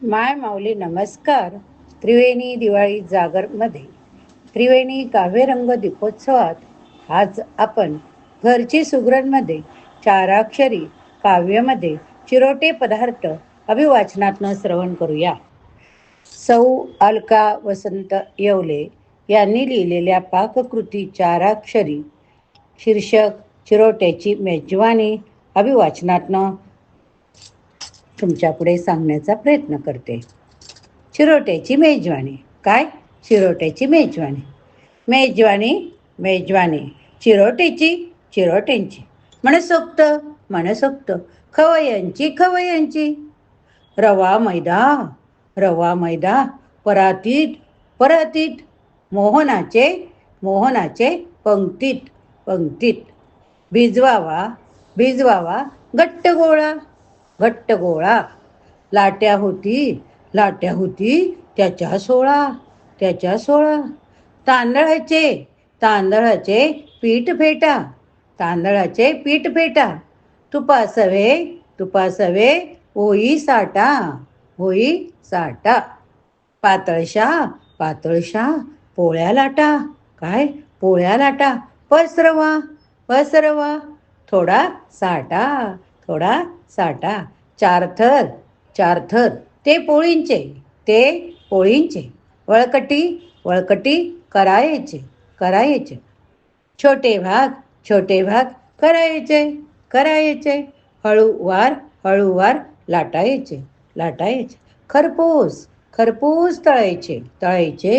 माय माऊली नमस्कार. त्रिवेणी दिवाळी जागरमध्ये त्रिवेणी काव्यरंग दीपोत्सवात आज आपण घरची सुगरणमध्ये चाराक्षरी काव्यमध्ये चिरोटे पदार्थ अभिवाचनातनं श्रवण करूया. सौ अलका वसंत येवले यांनी लिहिलेल्या पाककृती चाराक्षरी शीर्षक चिरोट्याची मेजवानी अभिवाचनातनं तुमच्यापुढे सांगण्याचा प्रयत्न करते. चिरोट्याची मेजवानी. काय? चिरोट्याची मेजवानी. मेजवानी मेजवानी. चिरोटेची चिरोट्यांची मनसोक्त मनसोक्त. खवयांची खवयांची रवा मैदा. रवा मैदा. परातीत परातीत. मोहनाचे मोहनाचे पंक्तीत पंक्तीत. भिजवावा भिजवावा. घट्ट गोळा. घट्ट गोळा. लाट्या होती लाट्या होती त्याच्या सोळा त्याच्या सोळा. तांदळाचे तांदळाचे पीठ फेटा तांदळाचे पीठ फेटा. तुपासवे तुपासवे होई साठा होई साठा. पातळशा पातळशा पोळ्या लाटा. काय? पोळ्या लाटा. पसरवा पसरवा. थोडा साठा. थोडा साठा. चार थर चार थर ते पोळींचे ते पोळींचे. वळकटी वळकटी करायचे करायचे. छोटे भाग छोटे भाग करायचे करायचे. हळूवार हळूवार लाटायचे लाटायचे. खरपूस खरपूस तळायचे तळायचे.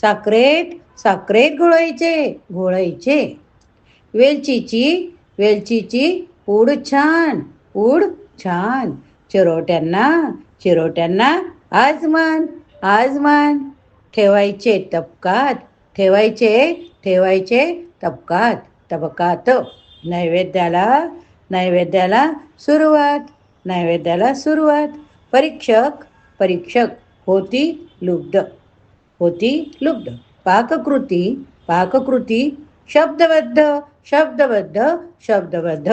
साखरेत साखरेत घोळायचे घोळायचे. वेलचीची वेलचीची पूड छान पूड छान. चिरोट्यांना चिरोट्यांना आजमान आजमान. ठेवायचे तपकात ठेवायचे ठेवायचे तपकात तबकात नैवेद्याला नैवेद्याला सुरुवात नैवेद्याला सुरुवात. परीक्षक परीक्षक होती लुब्ध होती लुब्ध. पाककृती पाककृती शब्दबद्ध शब्दबद्ध शब्दबद्ध.